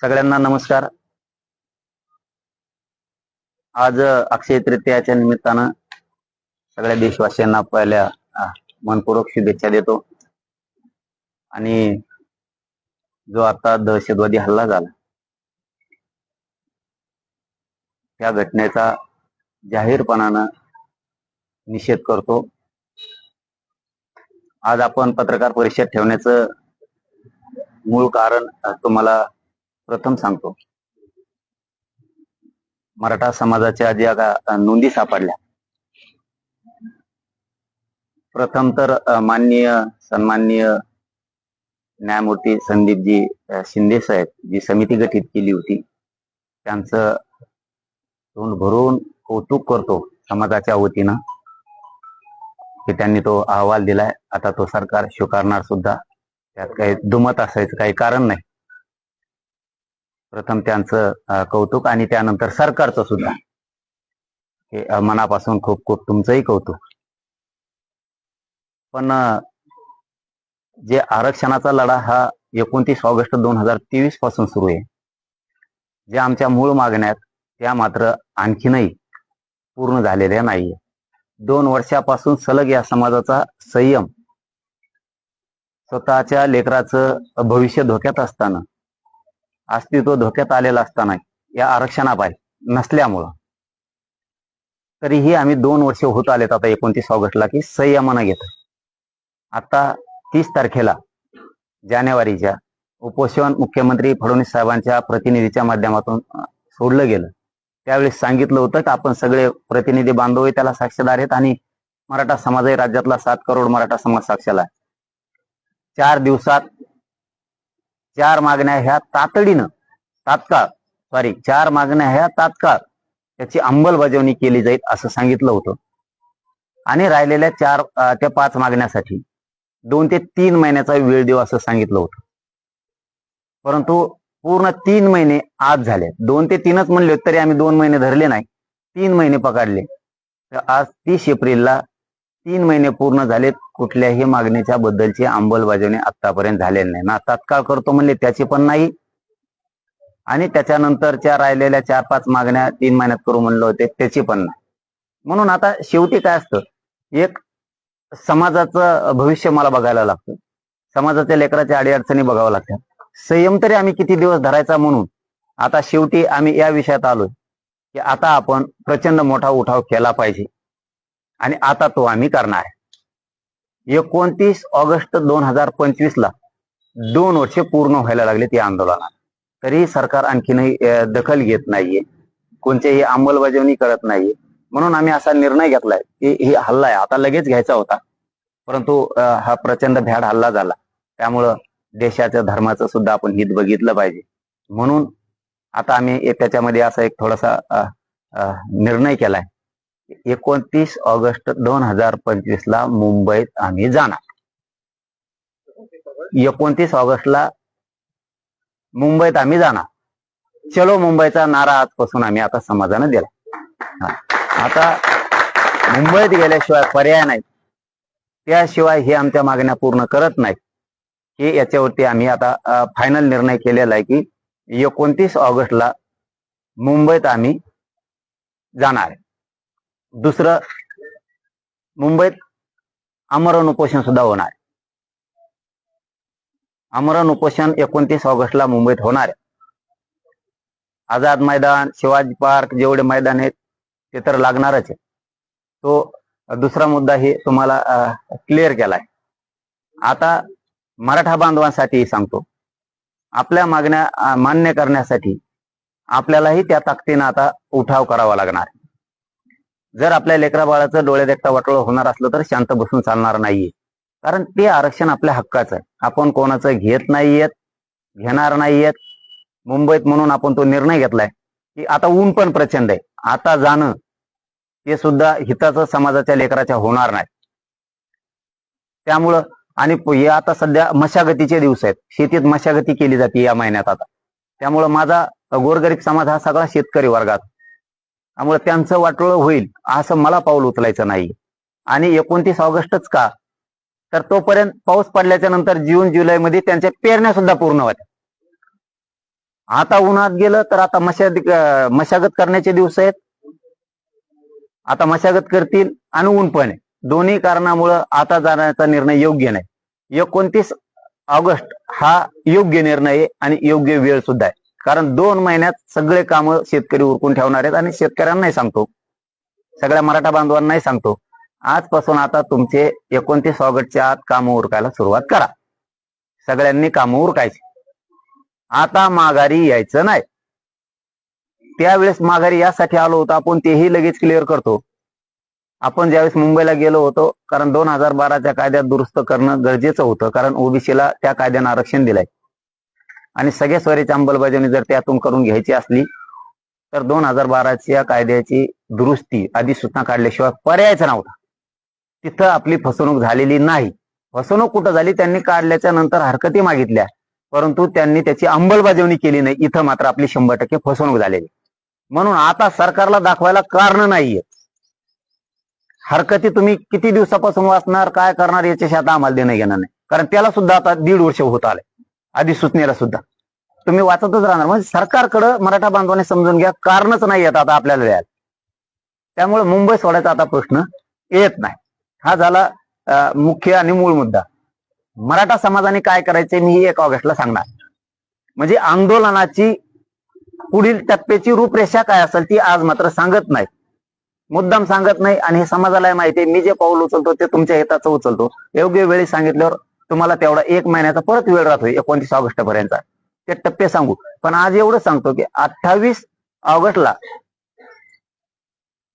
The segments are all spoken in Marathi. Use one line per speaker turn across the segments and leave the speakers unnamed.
सगळ्यांना नमस्कार. आज अक्षय तृतीयाच्या निमित्तानं सगळ्या देशवासियांना पहिल्या मनपूर्वक शुभेच्छा देतो. आणि जो आता दहशतवादी हल्ला झाला त्या घटनेचा जाहीरपणानं निषेध करतो. आज आपण पत्रकार परिषद ठेवण्याचं मूळ कारण तुम्हाला प्रथम सांगतो. मराठा समाजाच्या ज्या नोंदी सापडल्या प्रथम तर माननीय सन्माननीय न्यायमूर्ती संदीपजी शिंदे साहेब जी समिती गठीत केली होती त्यांचं तोंड भरून कौतुक करतो समाजाच्या वतीनं. की त्यांनी तो अहवाल दिलाय. आता तो सरकार स्वीकारणार सुद्धा. त्यात काही दुमत असायचं काही कारण नाही. प्रथम त्यांचं कौतुक आणि त्यानंतर सरकारचं सुद्धा. हे मनापासून खूप खूप तुमचंही कौतुक. पण जे आरक्षणाचा लढा हा एकोणतीस ऑगस्ट दोन हजार तेवीसपासून सुरू आहे. जे आमच्या मूळ मागण्यात त्या मात्र आणखीनही पूर्ण झालेल्या नाहीये दोन वर्षापासून सलग या समाजाचा संयम स्वतःच्या लेकराचं भविष्य धोक्यात असताना अस्तित्व धोक्यात आलेलं असताना या आरक्षणापाय नसल्यामुळं. तरीही आम्ही दोन वर्ष होत आलेत आता एकोणतीस ऑगस्टला की संयमानं घेत आता तीस तारखेला जानेवारीच्या उपोषण मुख्यमंत्री फडणवीस साहेबांच्या प्रतिनिधीच्या माध्यमातून सोडलं गेलं. त्यावेळेस सांगितलं होतं की आपण सगळे प्रतिनिधी बांधव आहे, त्याला साक्षीदार आहेत आणि मराठा समाजही राज्यातला सात करोड मराठा समाज साक्षीला आहे. चार दिवसात चार मागण्या ह्या तातडीनं तात्काळ सॉरी चार मागण्या ह्या तात्काळ त्याची अंमलबजावणी केली जाईल असं सांगितलं होतं. आणि राहिलेल्या चार त्या पाच मागण्यासाठी दोन ते तीन महिन्याचा वेळ देऊ असं सांगितलं होतं. परंतु पूर्ण तीन महिने आज झाले. दोन ते तीनच म्हणले तरी आम्ही दोन महिने धरले नाही. तीन महिने पकडले. तर आज तीस एप्रिलला तीन महिने पूर्ण झालेत. कुठल्याही मागणीच्या बद्दलची अंमलबजावणी आतापर्यंत झालेली नाही. ना तात्काळ करतो म्हणले त्याची पण नाही. आणि त्याच्यानंतरच्या राहिलेल्या चार पाच मागण्या तीन महिन्यात करू म्हणलं होते त्याची पण नाही. म्हणून आता शेवटी काय असतं? एक समाजाचं भविष्य मला बघायला लागतं. समाजाच्या लेकराच्या अडीअडचणी बघावं लागतात. संयम तरी आम्ही किती दिवस धरायचा म्हणून. आता शेवटी आम्ही या विषयात आलोय की आता आपण प्रचंड मोठा उठाव केला पाहिजे. आणि आता तो आम्ही करणार आहे. एकोणतीस ऑगस्ट दोन हजार पंचवीस ला दोन वर्षे पूर्ण व्हायला लागले ती आंदोलनात. तरी सरकार आणखीनही दखल घेत नाहीये. कोणत्याही अंमलबजावणी करत नाहीये. म्हणून आम्ही असा निर्णय घेतलाय की ही हल्ला आहे. आता लगेच घ्यायचा होता. परंतु हा प्रचंड भ्याड हल्ला झाला. त्यामुळं देशाच्या धर्माचं सुद्धा आपण हित बघितलं पाहिजे. म्हणून आता आम्ही त्याच्यामध्ये असा एक थोडासा निर्णय केलाय. एकोणतीस ऑगस्ट दोन हजार पंचवीस ला मुंबईत आम्ही जाणार. एकोणतीस ऑगस्टला मुंबईत आम्ही जाणार. चलो मुंबईचा नारा आजपासून आम्ही आता समाजानं दिला आता मुंबईत गेल्याशिवाय पर्याय नाही. त्याशिवाय हे आमच्या मागण्या पूर्ण करत नाहीत. हे याच्यावरती आम्ही आता फायनल निर्णय केलेला आहे की एकोणतीस ऑगस्टला मुंबईत आम्ही जाणार. आहे दुसरं मुंबईत आमरण उपोषण सुद्धा होणार. आहे आमरण उपोषण एकोणतीस ऑगस्टला मुंबईत होणार आहे. आझाद मैदान शिवाजी पार्क जेवढे मैदान आहेत ते तर लागणारच आहे. तो दुसरा मुद्दा हे तुम्हाला क्लिअर केलाय. आता मराठा बांधवांसाठी सांगतो. आपल्या मागण्या मान्य करण्यासाठी आपल्यालाही त्या ताकदीनं आता उठाव करावा लागणार. जर आपल्या लेकरा बाळाचं डोळे देखता वाटोळ होणार असलं तर शांत बसून चालणार नाहीये. कारण ते आरक्षण आपल्या हक्काचं आहे. आपण कोणाचं घेत नाहीयेत घेणार नाहीयेत. मुंबईत म्हणून आपण तो निर्णय घेतलाय की आता ऊन पण प्रचंड आहे. आता जाणं ते सुद्धा हिताचं समाजाच्या लेकराच्या होणार नाही. त्यामुळं आणि हे आता सध्या मशागतीचे दिवस आहेत. शेतीत मशागती केली जाते या महिन्यात आता. त्यामुळं माझा गोरगरीब समाज हा सगळा शेतकरी वर्गात. त्यामुळे त्यांचं वाटोळं होईल असं मला पाऊल उचलायचं नाही. आणि एकोणतीस ऑगस्टच का? तर तोपर्यंत पाऊस पडल्याच्या नंतर जून जुलैमध्ये त्यांच्या पेरण्या सुद्धा पूर्ण होत्या. आता उन्हात गेलं तर आता मशाग मशागत करण्याचे दिवस आहेत. आता मशागत करतील आणि ऊन पण आहे. दोन्ही कारणामुळं आता जाण्याचा निर्णय योग्य नाही. एकोणतीस ऑगस्ट हा योग्य निर्णय आहे आणि योग्य वेळ सुद्धा आहे. कारण दोन महिन्यात सगळे कामं शेतकरी उरकून ठेवणार आहेत आणि शेतकऱ्यांनाही सांगतो. सगळ्या मराठा बांधवांनाही सांगतो. आजपासून आता तुमचे एकोणतीस ऑगस्टच्या आत कामं उरकायला सुरुवात करा. सगळ्यांनी कामं उरकायची. आता माघारी यायचं नाही. त्यावेळेस माघारी यासाठी आलो होतो आपण तेही लगेच क्लिअर करतो. आपण ज्यावेळेस मुंबईला गेलो होतो कारण दोन हजार बाराच्या कायद्यात दुरुस्त करणं गरजेचं होतं कारण ओबीसीला त्या कायद्यानं आरक्षण दिलंय. आणि सगळ्या स्वरीची अंमलबजावणी जर त्यातून करून घ्यायची असली तर दोन हजार बाराच्या कायद्याची दुरुस्ती अधिसूचना काढल्याशिवाय पर्यायच नव्हता. तिथं आपली फसवणूक झालेली नाही. फसवणूक कुठं झाली? त्यांनी काढल्याच्या नंतर हरकती मागितल्या. परंतु त्यांनी त्याची अंमलबजावणी केली नाही. इथं मात्र आपली शंभर टक्के फसवणूक झालेली म्हणून आता सरकारला दाखवायला कारण नाहीये. हरकती तुम्ही किती दिवसापासून वाचणार काय करणार याच्याशी आता आम्हाला देणं घेणार नाही. कारण त्याला सुद्धा आता दीड वर्ष होत आले अधिसूचनेला सुद्धा. तुम्ही वाचतच राहणार. म्हणजे सरकारकडं मराठा बांधवाने समजून घ्या कारणच नाही येत आता आपल्याला द्यायला त्यामुळे मुंबई सोडायचा आता प्रश्न येत नाही. हा झाला मुख्य आणि मूळ मुद्दा. मराठा समाजाने काय करायचे मी एक ऑगस्टला सांगणार. म्हणजे आंदोलनाची पुढील टप्प्याची रूपरेषा काय असेल ती आज मात्र सांगत नाही. मुद्दाम सांगत नाही आणि हे समाजाला माहिती आहे. मी जे पाऊल उचलतो ते तुमच्या हिताचं उचलतो. योग्य वेळी सांगितल्यावर तुम्हाला तेवढा एक महिन्याचा परत वेळ राहतो एकोणतीस ऑगस्ट पर्यंत ते टप्पे सांगू. पण आज एवढं सांगतो की अठ्ठावीस ऑगस्टला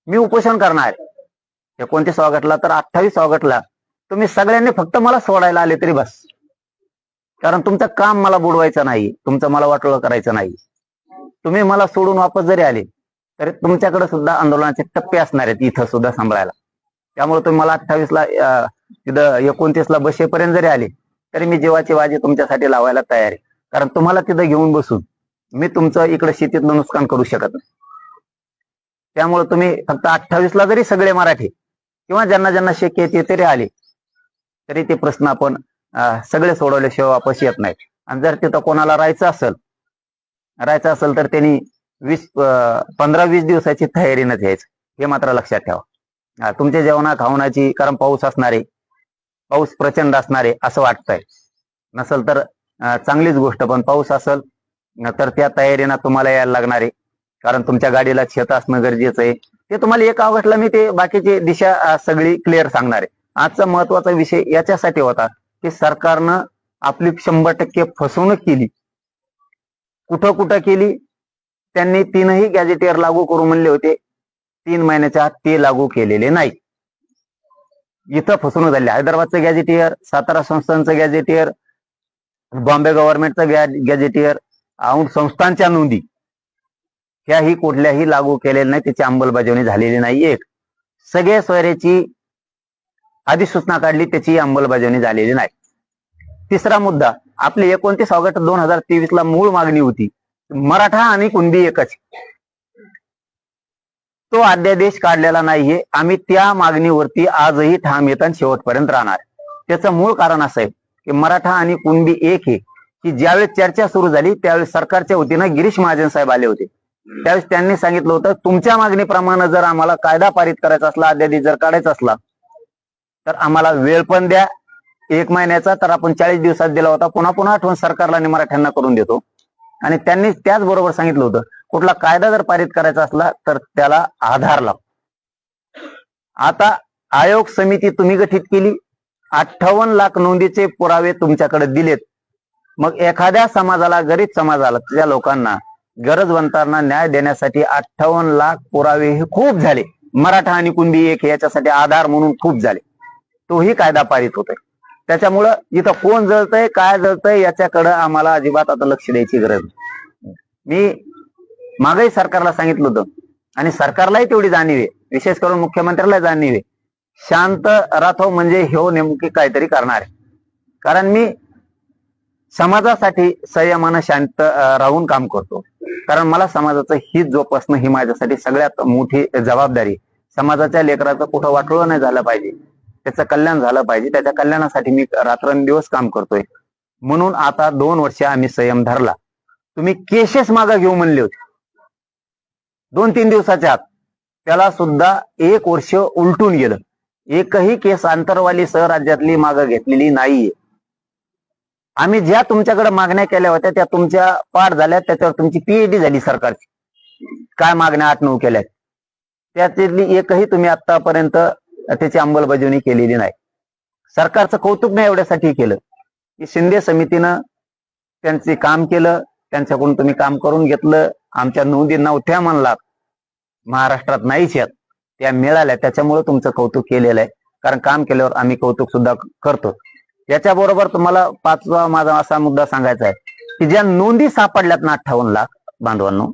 मी उपोषण करणार. आहे एकोणतीस ऑगस्टला तर अठ्ठावीस ऑगस्टला तुम्ही सगळ्यांनी फक्त मला सोडायला आले तरी बस. कारण तुमचं काम मला बुडवायचं नाही. तुमचं मला वाटोळं करायचं नाही. तुम्ही मला सोडून वापस जरी आले तरी तुमच्याकडे सुद्धा आंदोलनाचे टप्पे असणार आहेत इथं सुद्धा सांभाळायला. त्यामुळे तुम्ही मला अठ्ठावीसला तिथं एकोणतीसला बसेपर्यंत जरी आले तरी मी जीवाची वाजी तुमच्यासाठी लावायला तयार आहे. कारण तुम्हाला तिथं घेऊन बसून मी तुमचं इकडे शेतीतलं नुकसान करू शकत नाही. त्यामुळे तुम्ही फक्त अठ्ठावीसला जरी सगळे मराठी किंवा ज्यांना ज्यांना शक्य आहे ते तरी आले तरी ते प्रश्न आपण सगळे सोडवल्याशिवाय वापस येत नाहीत. आणि जर तिथं कोणाला राहायचं असेल राहायचं असेल तर त्यांनी वीस पंधरा वीस दिवसाची तयारीनंच घ्यायचं. हे मात्र लक्षात ठेवा. तुमच्या जेवणा खावणाची कारण पाऊस असणारे पाऊस प्रचंड असणारे असं वाटतंय. नसल तर चांगलीच गोष्ट पण पाऊस असेल तर त्या तयारीनं तुम्हाला यायला लागणार. आहे कारण तुमच्या गाडीला छत असणं गरजेचं आहे. ते तुम्हाला एक ऑगस्टला मी ते बाकीची दिशा सगळी क्लिअर सांगणार आहे. आजचा महत्त्वाचा विषय याच्यासाठी होता की सरकारनं आपली शंभर टक्के फसवणूक केली. कुठं कुठं केली? त्यांनी तीनही गॅजेटियर लागू करू म्हणले होते. तीन महिन्याच्या आत ते लागू केलेले नाही. इथं फसवणूक झाली. हैदराबादचं गॅजेटियर सातारा संस्थांचं गॅजेटियर बॉम्बे गव्हर्नमेंटचं गॅजेटियर औंध संस्थांच्या नोंदी. ह्याही कुठल्याही लागू केलेल्या नाही. त्याची अंमलबजावणी झालेली नाही एक सगळ्या सोयऱ्याची अधिसूचना काढली. त्याची अंमलबजावणी झालेली नाही. तिसरा मुद्दा. आपली एकोणतीस ऑगस्ट दोन हजार तेवीस ला मूळ मागणी होती. मराठा आणि कुणबी एकच. तो अध्यादेश काढलेला नाहीये. आम्ही त्या मागणीवरती आजही ठाम येताना शेवटपर्यंत राहणार. त्याचं मूळ कारण असं आहे की मराठा आणि कुणबी एक आहे. की ज्यावेळेस चर्चा सुरू झाली त्यावेळेस सरकारच्या वतीनं गिरीश महाजन साहेब आले होते. त्यावेळेस त्यांनी सांगितलं होतं तुमच्या मागणीप्रमाणे जर आम्हाला कायदा पारित करायचा असला अध्यादेश जर काढायचा असला तर आम्हाला वेळ पण द्या. एक महिन्याचा तर आपण चाळीस दिवसात दिला होता. पुन्हा पुन्हा आठवण सरकारला आणि मराठ्यांना करून देतो. आणि त्यांनी त्याचबरोबर सांगितलं होतं कुठला कायदा जर पारित करायचा असला तर त्याला आधार लाव. आता आयोग समिती तुम्ही गठीत केली अठ्ठावन्न लाख नोंदीचे पुरावे तुमच्याकडे दिलेत. मग एखाद्या समाजाला गरीब समाजाला त्या लोकांना गरजवंतांना न्याय देण्यासाठी अठ्ठावन्न लाख पुरावे हे खूप झाले. मराठा आणि कुणबी एक याच्यासाठी आधार म्हणून खूप झाले. तोही कायदा पारित होतोय. त्याच्यामुळं इथं कोण जळतंय काय जळतंय याच्याकडं आम्हाला अजिबात आता लक्ष द्यायची गरज नाही. मी मागही सरकारला सांगितलं होतं आणि सरकारलाही तेवढी जाणीव आहे. विशेष करून मुख्यमंत्र्याला जाणीव आहे. शांत राथो म्हणजे ह्यो नेमकी काहीतरी करणार आहे. कारण मी समाजासाठी संयमानं शांत राहून काम करतो. कारण मला समाजाचं हित जोपासणं ही माझ्यासाठी सगळ्यात मोठी जबाबदारी समाजाच्या लेकराचं कुठं वाटोळं नाही झालं पाहिजे. त्याचं कल्याण झालं पाहिजे. त्याच्या कल्याणासाठी मी रात्रंदिवस काम करतोय. म्हणून आता दोन वर्ष आम्ही संयम धरला. तुम्ही केसेस मागा घेऊ म्हणले होते. दोन तीन दिवसाच्या आत. त्याला सुद्धा एक वर्ष उलटून गेलं. एकही केस आंतरवाली सहराज्यातली मागं घेतलेली नाहीये. आम्ही ज्या तुमच्याकडे मागण्या केल्या होत्या त्या तुमच्या पाठ झाल्या त्याच्यावर तुमची पीएचडी झाली सरकारची. काय मागण्या आठ नऊ केल्या त्यातली एकही तुम्ही आतापर्यंत त्याची अंमलबजावणी केलेली नाही. सरकारचं कौतुक नाही एवढ्यासाठी केलं. की शिंदे समितीनं त्यांचे काम केलं त्यांच्याकडून तुम्ही काम करून घेतलं आमच्या नोंदी नव्हत्या म्हणलात. महाराष्ट्रात नाहीच आहेत. त्या मिळाल्या. त्याच्यामुळे तुमचं कौतुक केलेलं आहे. कारण काम केल्यावर आम्ही कौतुक सुद्धा करतो. याच्याबरोबर तुम्हाला पाचवा माझा असा मुद्दा सांगायचा आहे की ज्या नोंदी सापडल्यात ना अठ्ठावन्न लाख बांधवांनो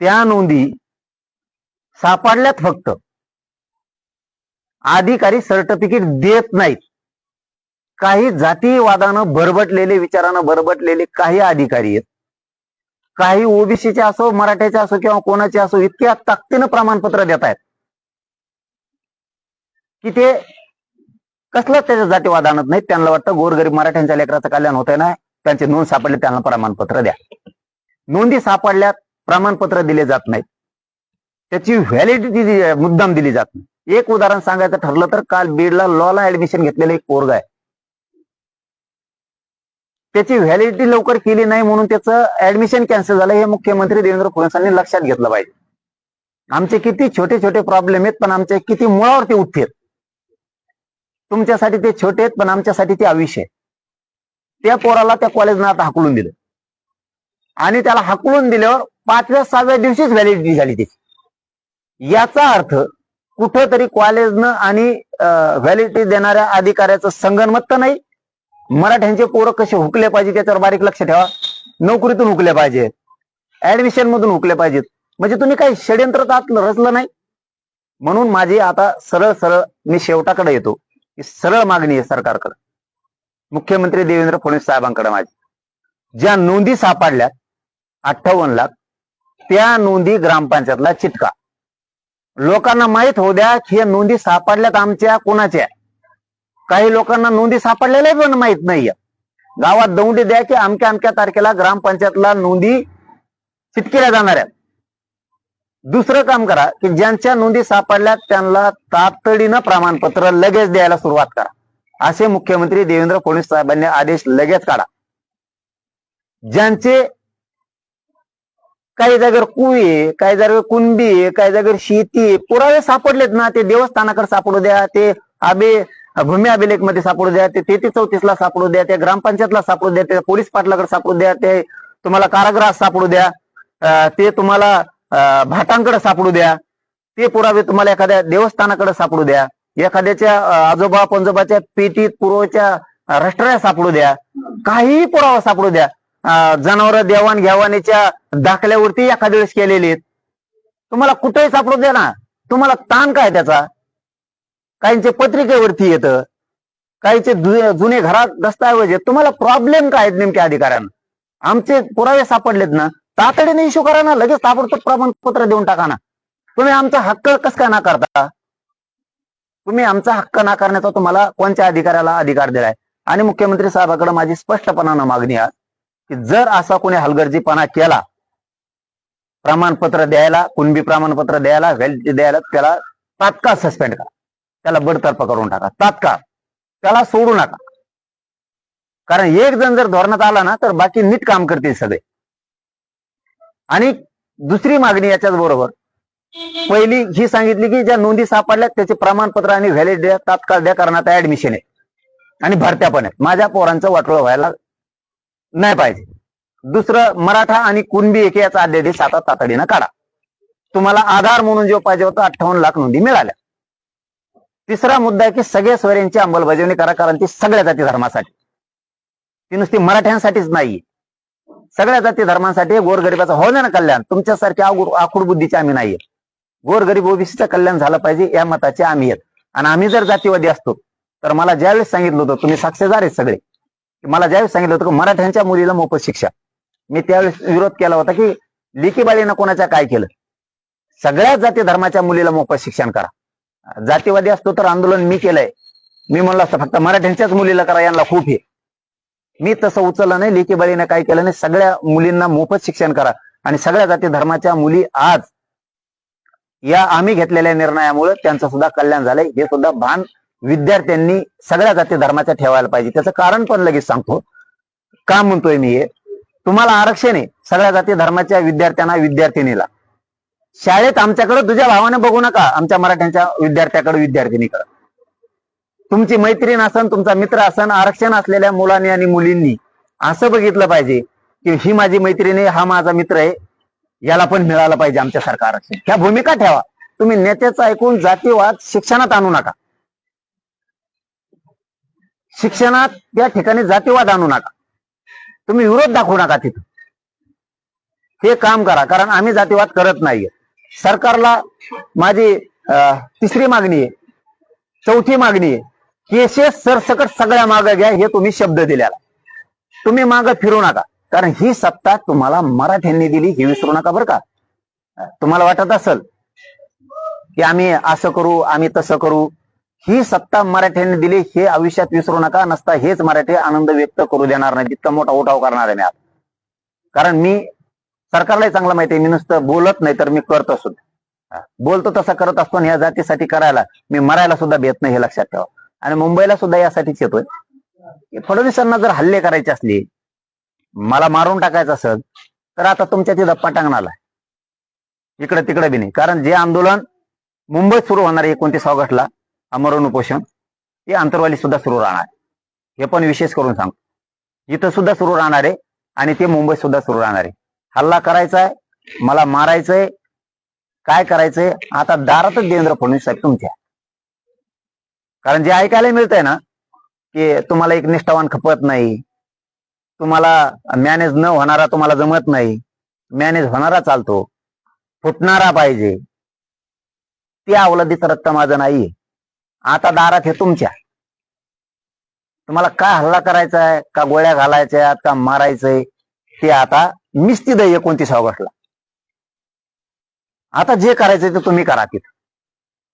त्या नोंदी सापडल्यात फक्त अधिकारी सर्टिफिकेट देत नाहीत. काही जातीवादानं भरबटलेले विचारानं भरबटलेले काही अधिकारी आहेत. काही ओबीसीचे असो मराठ्याचे असो किंवा कोणाचे असो इतक्या ताकदीनं प्रमाणपत्र देत आहेत. की ते कसलं त्याच्या जातीवाद आणत नाही त्यांना वाटतं गोरगरीब मराठ्यांच्या लेकराचं कल्याण होतंय ना त्यांचे नोंद सापडले त्यांना प्रमाणपत्र द्या. नोंदी सापडल्यात प्रमाणपत्र दिले जात नाहीत. त्याची व्हॅलिडिटी मुद्दाम दिली जात नाही. एक उदाहरण सांगायचं ठरलं तर काल बीडला लॉला ऍडमिशन घेतलेला एक पोरगा आहे. त्याची व्हॅलिडिटी लवकर केली नाही म्हणून त्याचं ऍडमिशन कॅन्सल झालं. हे मुख्यमंत्री देवेंद्र फडणवीसांनी लक्षात घेतलं पाहिजे. आमचे किती छोटे छोटे प्रॉब्लेम आहेत पण आमचे किती मुळावरती उठतेत तुमच्यासाठी ते छोटे आहेत पण आमच्यासाठी ते आयुष्य आहे त्या पोराला त्या कॉलेजनं आता हाकलून दिलं. आणि त्याला हाकलून दिल्यावर पाचव्या सहाव्या दिवशीच व्हॅलिडिटी झाली त्याची. याचा अर्थ कुठंतरी कॉलेजनं आणि व्हॅलिडिटी देणाऱ्या अधिकाऱ्याचं संगनमत तर नाही. मराठ्यांचे पोरं कसे हुकले पाहिजे त्याच्यावर बारीक लक्ष ठेवा. नोकरीतून हुकले पाहिजेत. ऍडमिशन मधून हुकले पाहिजेत. म्हणजे तुम्ही काही षडयंत्र त्यात रचलं नाही. म्हणून माझी आता सरळ सरळ मी शेवटाकडे येतो. की सरळ मागणी आहे सरकारकडे. मुख्यमंत्री देवेंद्र फडणवीस साहेबांकडे माझी. ज्या नोंदी सापडल्या अठ्ठावन्न लाख त्या नोंदी ग्रामपंचायतला चिटका. लोकांना माहीत होऊ द्या की या नोंदी सापडल्यात आमच्या कोणाच्या? काही लोकांना नोंदी सापडलेल्या पण माहीत नाहीये. गावात दौंडी द्या की अमक्या अमक्या तारखेला ग्रामपंचायतला नोंदी चिटकेल्या जाणार आहेत. दुसरं काम करा की ज्यांच्या नोंदी सापडल्यात त्यांना तातडीनं प्रमाणपत्र लगेच द्यायला सुरुवात करा. असे मुख्यमंत्री देवेंद्र फडणवीस साहेबांनी आदेश लगेच काढा. ज्यांचे काही जागेवर कुळी आहे काही जागेवर कुणबी आहे काही जागेवर शेती आहे. पुरावे सापडलेत ना ते देवस्थानाकडे सापडू द्या ते आबे भूमी अभिलेखमध्ये सापडू द्या ते तेहतीस चौतीस ला सापडू द्या त्या ग्रामपंचायतला सापडू द्या त्या पोलीस पाटलाकडे सापडू द्या ते तुम्हाला कारागृहात सापडू द्या ते तुम्हाला भाटांकडे सापडू द्या ते पुरावे तुम्हाला एखाद्या देवस्थानाकडे सापडू द्या एखाद्याच्या आजोबा पंजोबाच्या पेटीत पूर्वच्या रष्ट्राया सापडू द्या काहीही पुरावा सापडू द्या. जनावर देवाण घेवाणीच्या दाखल्यावरती एखाद्या वेळेस केलेले आहेत. तुम्हाला कुठेही सापडू दे ना. तुम्हाला ताण काय त्याचा? काहींचे पत्रिकेवरती येतं. काहींचे जुने घरात दस्तऐवज आहेत. तुम्हाला प्रॉब्लेम काय आहेत नेमक्या अधिकाऱ्यांना? आमचे पुरावे सापडलेत ना. तातडीने इश्यू करा ना. लगेच ताबडतोब प्रमाणपत्र देऊन टाका ना. तुम्ही आमचा हक्क कस काय नाकारता? तुम्ही आमचा हक्क नाकारण्याचा तुम्हाला कोणत्या अधिकाऱ्याला अधिकार दिलाय? आणि मुख्यमंत्री साहेबाकडे माझी स्पष्टपणानं मागणी आहे. की जर असा कोणी हलगर्जीपणा केला प्रमाणपत्र द्यायला कुणबी प्रमाणपत्र द्यायला व्हॅलिडिटी द्यायला त्याला तात्काळ सस्पेंड करा. त्याला बडतर्फ करून टाका. तात्काळ. त्याला सोडू नका. कारण एक जण जर धोरणात आला ना तर बाकी नीट काम करतील सगळे. आणि दुसरी मागणी याच्याच बरोबर. पहिली ही सांगितली की ज्या नोंदी सापडल्यात त्याचे प्रमाणपत्र आणि व्हॅलिड द्या तात्काळ द्या कारण आता ऍडमिशन आहे. आणि भरत्या पण आहेत. माझ्या पोरांचं वाटोळं व्हायला नाही पाहिजे. दुसरं मराठा आणि कुणबी एक याचा अध्यादेश आता तातडीनं काढा. तुम्हाला आधार म्हणून जो पाहिजे होता अठ्ठावन्न लाख नोंदी मिळाल्या. तिसरा मुद्दा आहे की सगळ्या स्वरांची अंमलबजावणी करा कारण ती सगळ्या जाती धर्मासाठी. ती नुसती मराठ्यांसाठीच नाही सगळ्या जाती धर्मांसाठी गोरगरिबाचं हो ना कल्याण? तुमच्यासारख्या आखूड बुद्धीचे आम्ही नाहीये. गोरगरीब ओबीसीचं कल्याण झालं पाहिजे या मताचे आम्ही आहेत. आणि आम्ही जर जातीवादी असतो तर मला ज्यावेळेस सांगितलं होतं तुम्ही साक्षीदार आहेत सगळे. मला ज्यावेळेस सांगितलं होतं की मराठ्यांच्या मुलीला मोफत शिक्षा. मी त्यावेळेस विरोध केला होता की लेकी बाळीनं कोणाच्या काय केलं? सगळ्याच जाती धर्माच्या मुलीला मोफत शिक्षण करा. जातीवादी असतो तर आंदोलन मी केलंय. मी म्हणलं असतं फक्त मराठ्यांच्याच मुलीला करा यांना खूप हे. मी तसं उचललं नाही लेखी काय केलं नाही सगळ्या मुलींना मोफत शिक्षण करा. आणि सगळ्या जाती धर्माच्या मुली आज या आम्ही घेतलेल्या निर्णयामुळे त्यांचं सुद्धा कल्याण झालंय. हे सुद्धा भान विद्यार्थ्यांनी सगळ्या जाती धर्माच्या ठेवायला पाहिजे. त्याचं कारण पण लगेच सांगतो. का म्हणतोय मी हे? तुम्हाला आरक्षण आहे सगळ्या जाती धर्माच्या विद्यार्थ्यांना विद्यार्थिनीला. शाळेत आमच्याकडे तुझ्या भावाने बघू नका आमच्या मराठ्यांच्या विद्यार्थ्याकडे विद्यार्थिनीकडे. तुमची मैत्रीण असन तुमचा मित्र असन आरक्षण असलेल्या मुलांनी आणि मुलींनी असं बघितलं पाहिजे की ही माझी मैत्रीण आहे हा माझा मित्र आहे याला पण मिळालं पाहिजे आमच्यासारखं आरक्षण. ह्या भूमिका ठेवा. तुम्ही नेत्याचं ऐकून जातीवाद शिक्षणात आणू नका. शिक्षणात त्या ठिकाणी जातीवाद आणू नका. तुम्ही विरोध दाखवू नका तिथं. हे काम करा कारण आम्ही जातीवाद करत नाहीये. सरकारला माझी तिसरी मागणी आहे. चौथी मागणी आहे. केसेस सरसकट सगळ्या मागं घ्या हे तुम्ही शब्द दिल्याला तुम्ही मागं फिरू नका. कारण ही सत्ता तुम्हाला मराठ्यांनी दिली हे विसरू नका बरं का. तुम्हाला वाटत असेल की आम्ही असं करू आम्ही तसं करू ही सत्ता मराठ्यांनी दिली हे आयुष्यात विसरू नका नसता हेच मराठी आनंद व्यक्त करू देणार नाही. तितका मोठा उठाव करणार आहे मी कारण मी सरकारलाही चांगलं माहिती आहे मी नुसतं बोलत नाही तर मी करत असतो. बोलतो तसं करत असतो आणि या जातीसाठी करायला मी मरायला सुद्धा भेट नाही हे लक्षात ठेवा. आणि मुंबईला सुद्धा यासाठीच येतोय. की फडणवीसांना जर हल्ले करायचे असले मला मारून टाकायचं असेल तर आता तुमच्या तिथं पटांगणाला इकडे तिकडे बी नाही. कारण जे आंदोलन मुंबईत सुरू होणार आहे एकोणतीस ऑगस्टला अमरण उपोषण ते अंतरवाली सुद्धा सुरू राहणार. हे पण विशेष करून सांगतो. इथं सुद्धा सुरू राहणार आहे आणि ते मुंबईत सुद्धा सुरू राहणार आहे. हल्ला करायचा आहे मला मारायचंय काय करायचंय आता दारातच देवेंद्र फडणवीस साहेब तुमच्या. कारण जे ऐकायला मिळतंय ना की तुम्हाला एक निष्ठावान खपत नाही. तुम्हाला मॅनेज न होणारा तुम्हाला जमत नाही. मॅनेज होणारा चालतो. फुटणारा पाहिजे. ते अवलदीचं रक्त माझं नाहीये. आता दारात हे तुमच्या. तुम्हाला काय हल्ला करायचा आहे का गोळ्या घालायच्या आहेत का मारायचंय ते आता मीच एकोणतीस ऑगस्टला आता जे करायचंय ते तुम्ही करा तिथं.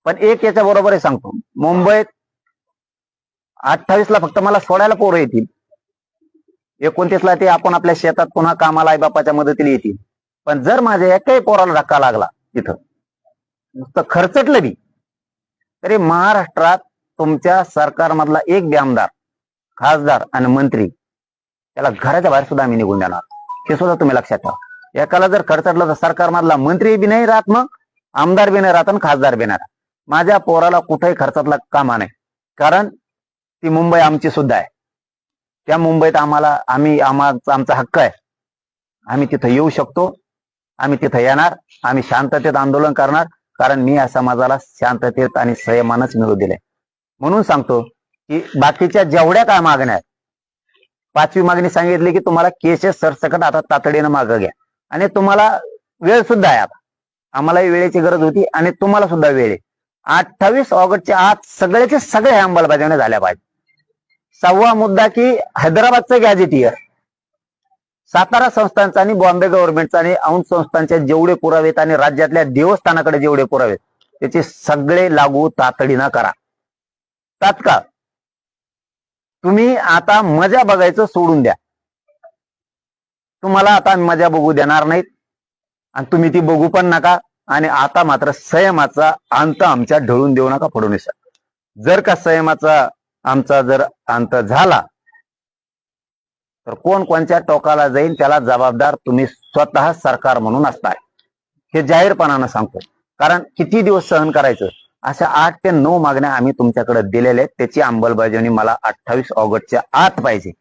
पण एक याच्या बरोबर सांगतो. मुंबईत अठ्ठावीस ला फक्त मला सोडायला पोरं येतील. एकोणतीसला ते आपण आपल्या शेतात पुन्हा कामाला आई बापाच्या मदतीला येतील. पण जर माझ्या एकाही पोराला धक्का लागला तिथं नुसतं खर्चटलं बी. तरी महाराष्ट्रात तुमच्या सरकारमधला एक बी आमदार खासदार आणि मंत्री त्याला घराच्या बाहेर सुद्धा आम्ही निघून देणार हे सुद्धा तुम्ही लक्षात ठेवा. एकाला जर खर्चटलं तर सरकारमधला मंत्री बी नाही राहत मग आमदार बी नाही राहत आणि खासदार बी नाही राहत. माझ्या पोराला कुठेही खर्चातला कामा नाही. कारण ती मुंबई आमची सुद्धा आहे. त्या मुंबईत आम्हाला आम्ही आम्हाला आमचा हक्क आहे. आम्ही तिथं येऊ शकतो. आम्ही तिथं येणार. आम्ही शांततेत आंदोलन करणार. कारण मी या समाजाला शांततेत आणि संयमानच मिळू दिले म्हणून सांगतो की बाकीच्या जेवढ्या काय मागण्या आहेत पाचवी मागणी सांगितली की तुम्हाला केसेस सरसकट आता तातडीनं मागं घ्या. आणि तुम्हाला वेळ सुद्धा आहे आता. आम्हालाही वेळेची गरज होती आणि तुम्हाला सुद्धा वेळ आहे. अठ्ठावीस ऑगस्टच्या आत सगळ्याचे सगळे अंमलबजावणी झाल्या पाहिजे. सहावा मुद्दा की हैदराबादचं गॅझेटियर. सातारा संस्थांचा आणि बॉम्बे गव्हर्नमेंटचा आणि औंध संस्थांचे जेवढे पुरावेत आणि राज्यातल्या देवस्थानाकडे जेवढे पुरावेत त्याचे सगळे लागू तातडीनं करा. तात्काळ. तुम्ही आता मजा बघायचं सोडून द्या. तुम्हाला आता मजा बघू देणार नाहीत. आणि तुम्ही ती बघू पण नका आणि आता मात्र संयमाचा अंत आमच्या ढळून देऊ नका फडणवीस जर का संयमाचा आमचा जर अंत झाला तर कोण कोणत्या टोकाला जाईल त्याला जबाबदार तुम्ही स्वतः सरकार म्हणून असताय. हे जाहीरपणानं सांगतो. कारण किती दिवस सहन करायचं? अशा आठ ते नऊ मागण्या आम्ही तुमच्याकडे दिलेल्या आहेत. त्याची अंमलबजावणी मला अठ्ठावीस ऑगस्टच्या आत पाहिजे.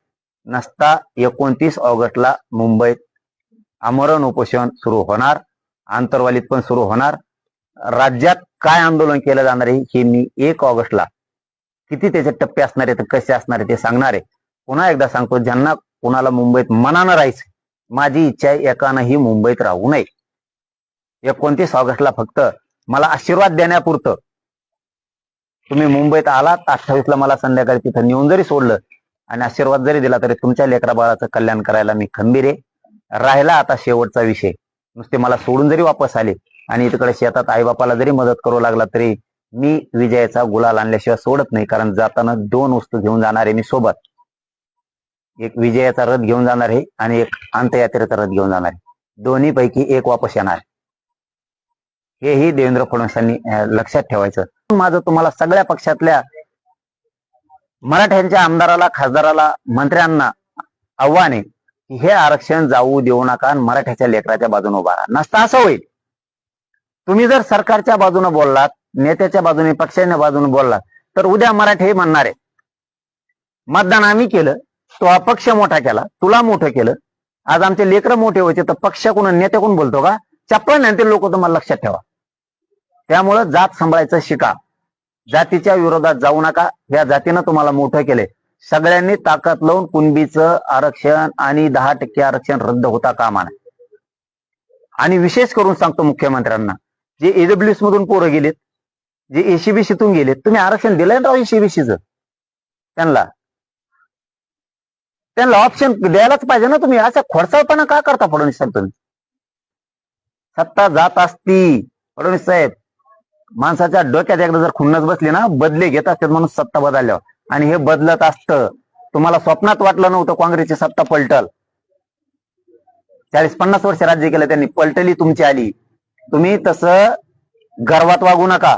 नसता एकोणतीस ऑगस्टला मुंबईत आमरण उपोषण सुरू होणार. आंतरवालीत पण सुरू होणार. राज्यात काय आंदोलन केलं जाणार आहे हे मी एक ऑगस्टला किती त्याचे टप्पे असणार आहेत कसे असणार आहे ते सांगणार आहे. पुन्हा एकदा सांगतो ज्यांना कुणाला मुंबईत मनानं राहायचं माझी इच्छा आहे एकानंही मुंबईत राहू नये. एकोणतीस ऑगस्टला फक्त मला आशीर्वाद देण्यापुरतं. तुम्ही मुंबईत आलात अठ्ठावीसला मला संध्याकाळी तिथं नेऊन जरी सोडलं आणि आशीर्वाद जरी दिला तरी तुमच्या लेकरा बाळाचं कल्याण करायला मी खंबीर आहे. राहिला आता शेवटचा विषय. नुसते मला सोडून जरी वापस आले आणि इकडे शेतात आईबापाला जरी मदत करू लागला तरी मी विजयाचा गुलाल आणल्याशिवाय सोडत नाही कारण जाताना दोन वस्तू घेऊन जाणार आहे मी सोबत. एक विजयाचा रथ घेऊन जाणार आहे आणि एक अंतयात्रेचा रथ घेऊन जाणार आहे. दोन्ही पैकी एक वापस येणार हेही देवेंद्र फडणवीसांनी लक्षात ठेवायचं. माझं तुम्हाला सगळ्या पक्षातल्या मराठ्यांच्या आमदाराला खासदाराला मंत्र्यांना आव्हान आहे की हे आरक्षण जाऊ देऊ नका मराठ्याच्या लेकराच्या बाजूने उभा राहा. नसता असं होईल. तुम्ही जर सरकारच्या बाजूने बोललात नेत्याच्या बाजूने पक्षाच्या बाजूने बोललात तर उद्या मराठे म्हणणार आहे मतदान आम्ही केलं तो अपक्ष मोठा केला तुला मोठं केलं. आज आमचे लेकर मोठे व्हायचे तर पक्षाकडून नेत्याकडून बोलतो का? चप्पल नाही ते लोक तुम्हाला लक्षात ठेवा. त्यामुळं जात सांभाळायचं शिका. जातीच्या विरोधात जाऊ नका. या जातीनं तुम्हाला मोठं केले. सगळ्यांनी ताकद लावून कुणबीचं आरक्षण आणि दहा टक्के आरक्षण रद्द होता कामा नये. आणि विशेष करून सांगतो मुख्यमंत्र्यांना जे एडब्ल्यूएस मधून पोरं गेलेत जे एसीबीसीतून गेलेत तुम्ही आरक्षण दिलंय ना एसीबीसीचं त्यांना. त्यांना ऑप्शन द्यायलाच पाहिजे ना तुम्ही. असा खोडसाळपणा का करता फडणवीस साहेब तुम्ही? सत्ता जात असती फडणवीस साहेब. माणसाच्या डोक्यात एकदा जर खुन्नस बसली ना बदले घेत असतात म्हणून सत्ता बदलल्यावर. आणि हे बदलत असतं. तुम्हाला स्वप्नात वाटलं नव्हतं काँग्रेसची सत्ता पलटल. चाळीस पन्नास वर्ष राज्य केलं त्यांनी पलटली तुमची आली. तुम्ही तसं गर्वात वागू नका.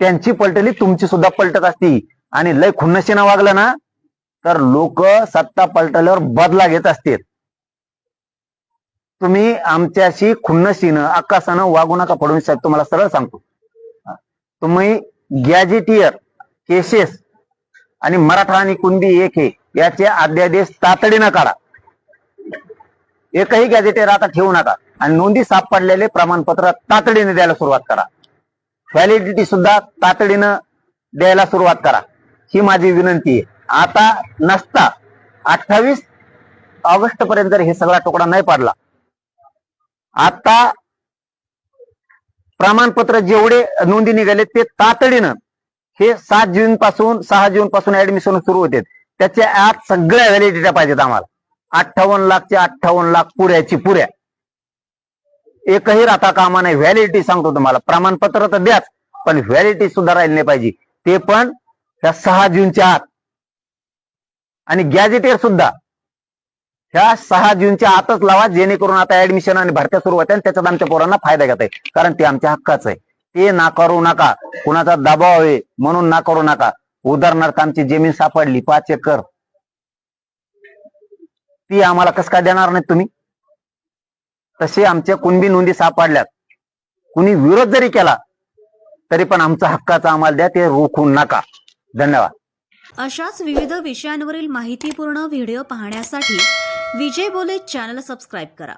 त्यांची पलटली तुमची सुद्धा पलटत असती. आणि लय खुन्नशीनं वागलं ना तर लोक सत्ता पलटल्यावर बदला घेत असतील. तुम्ही आमच्याशी खुन्नशीनं आकाशानं वागू नका फडणवीस साहेब तुम्हाला सरळ सांगतो. तुम्ही गॅजेटियर केसेस आणि मराठा आणि कुंदी एक हे याचे अध्यादेश तातडीनं काढा. एकही गॅजेटियर आता ठेवू नका आणि नोंदी सापडलेले प्रमाणपत्र तातडीने द्यायला सुरुवात करा. व्हॅलिडिटी सुद्धा तातडीनं द्यायला सुरुवात करा. ही माझी विनंती आहे. आता नसता. अठ्ठावीस ऑगस्ट पर्यंत जर हे सगळा तुकडा नाही पडला आता प्रमाणपत्र जेवढे नोंदी निघाले ते तातडीनं हे सात जून पासून सहा जून पासून ऍडमिशन सुरू होते. त्याच्या आत सगळ्या व्हॅलिडिट्या पाहिजेत आम्हाला. अठ्ठावन्न लाखचे अठ्ठावन्न लाख पुऱ्याची पुऱ्या. एकही राहता कामा नाही. व्हॅलिडिटी सांगतो तुम्हाला. प्रमाणपत्र तर द्याच पण व्हॅलिडिटी सुद्धा राहिली नाही पाहिजे. ते पण त्या सहा जूनच्या आत. आणि गॅजेटियर सुद्धा. ह्या सहा जूनच्या आतच लावा जेणेकरून आता ऍडमिशन आणि भरत्या सुरू होत्या आणि त्याच्यात आमच्या पोरांना फायदा घेत आहे कारण ते आमच्या हक्काचं आहे. ते नाकारू नका. कुणाचा दबाव आहे म्हणून नाकारू नका. उदाहरणार्थ आमची जमीन सापडली पाच एकर. ती आम्हाला कस काय देणार नाहीत तुम्ही? तसे आमच्या कुणबी नोंदी सापडल्यात. कुणी विरोध जरी केला तरी पण आमचा हक्काचा आम्हाला द्या ते रोखून नका. धन्यवाद.
अशाच विविध विषयांवरील माहितीपूर्ण व्हिडिओ पाहण्यासाठी विजय बोले चॅनल सबस्क्राईब करा.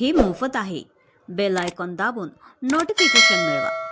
हे मोफत आहे. बेल आयकॉन दाबून नोटिफिकेशन मिळवा.